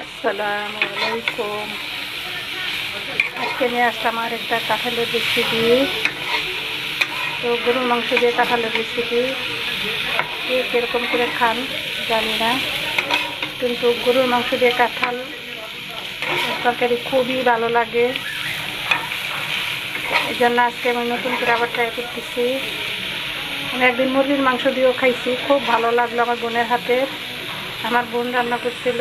আসসালামু আলাইকুম আজকে নিয়ে আসলাম আর একটা কাঁঠালের রেসিপি তো গরুর মাংস দিয়ে কাঁঠালের রেসিপি কীরকম করে খান, জানি না। কিন্তু গরুর মাংস দিয়ে কাঁঠাল, তরকারি খুবই ভালো লাগে। এই জন্য আজকে আমি নতুন করে আবার ট্রাই করতেছি। আমি একদিন মুরগির মাংস দিয়েও খাইছি, খুব ভালো লাগল আমার বোনের হাতে। আমার বোন রান্না করছিল।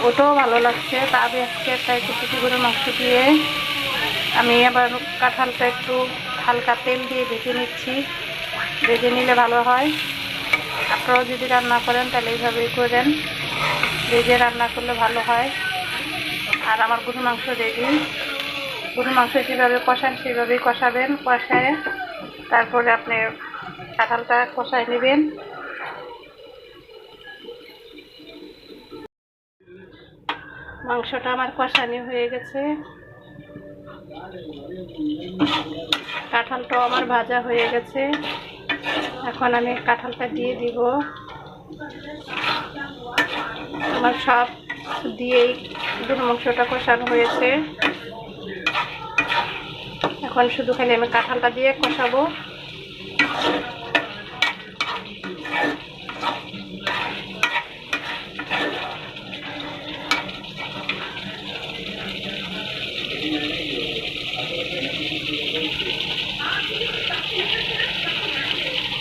ওটাও ভালো লাগছে। তা আমি আজকে ট্রাই করতেছি গরুর মাংস দিয়ে আমি আবার কাঁঠালটা একটু হালকা তেল দিয়ে ভেজে নিচ্ছি। ভেজে নিলে ভালো হয়। আপনারাও যদি রান্না করেন, তাহলে এইভাবেই করেন। ভেজে রান্না করলে ভালো হয়। আর আমার গরুর মাংস রেডি। গরুর মাংস যেভাবে কষান, সেভাবেই কষাবেন, কষায় তারপরে আপনি কাঁঠালটা কষায় নেবেন। মাংসটা আমার কষানি হয়ে গেছে। কাঁঠালটাও আমার ভাজা হয়ে গেছে। এখন আমি কাঁঠালটা দিয়ে দিব। আমার সব দিয়েই গরু মাংসটা কষানো হয়েছে। এখন শুধু খালি আমি কাঁঠালটা দিয়ে কষাবো।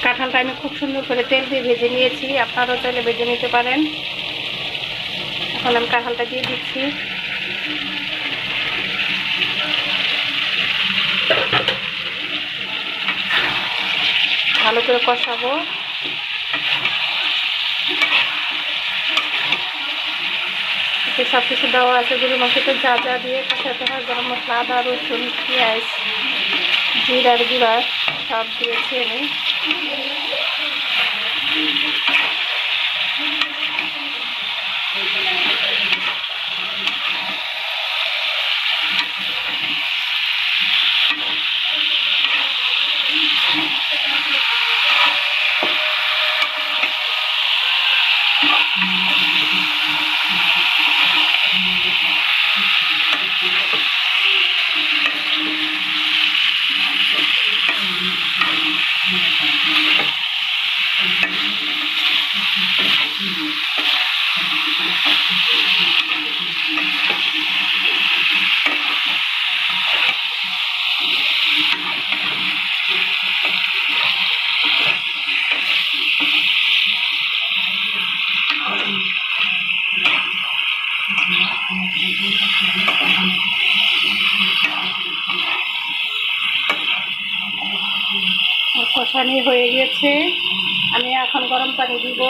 কাঁঠালটা আমি খুব সুন্দর করে তেল দিয়ে ভেজে নিয়েছি। আপনারাও চাইলে ভেজে নিতে পারেন। এখন আমি কাঁঠালটা দিয়ে দিচ্ছি। ভালো করে কষাবো। সব কিছু দেওয়া আছে। গরু মাংসটা যা যা দিয়ে কষাতে হয়, গরম মশলা, আদা, রসুন, পেঁয়াজ। জিরার গুঁড়া সব দিয়েছি আমি কষানি হয়ে গেছে। আমি এখন গরম পানি দিব।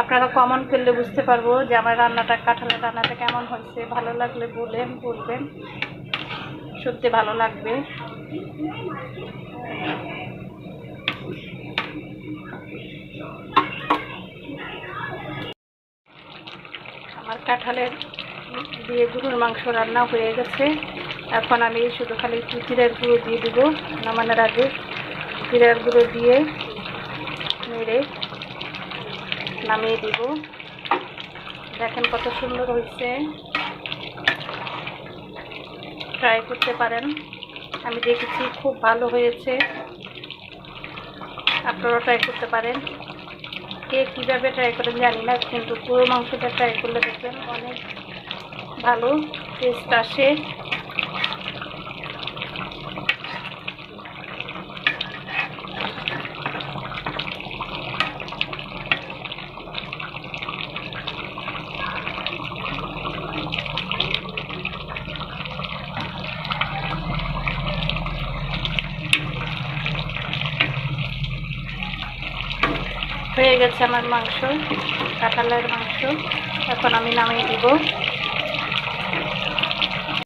আপনারা কমন করলে বুঝতে পারব যে আমার রান্নাটা কাঁঠালের রান্নাটা কেমন হয়েছে, ভালো লাগলে বলেন, বলবেন। সত্যি ভালো লাগবে। আমার কাঁঠালের দিয়ে গরুর মাংস রান্না হয়ে গেছে। এখন আমি শুধু খালি জিরের গুঁড়ো দিয়ে দেবো, নামানোর আগে জিরের গুঁড়ো দিয়ে নেড়ে নামিয়ে দিব। দেখেন কত সুন্দর হয়েছে। ট্রাই করতে পারেন। আমি দেখেছি খুব ভালো হয়েছে। আপনারাও ট্রাই করতে পারেন। কে কীভাবে ট্রাই করেন জানি না, কিন্তু পুরো মাংসটা ট্রাই করলে দেখবেন অনেক ভালো টেস্ট আসে। হয়ে গেছে আমার মাংস কাঁঠালের মাংস। এখন আমি নামিয়ে দিব।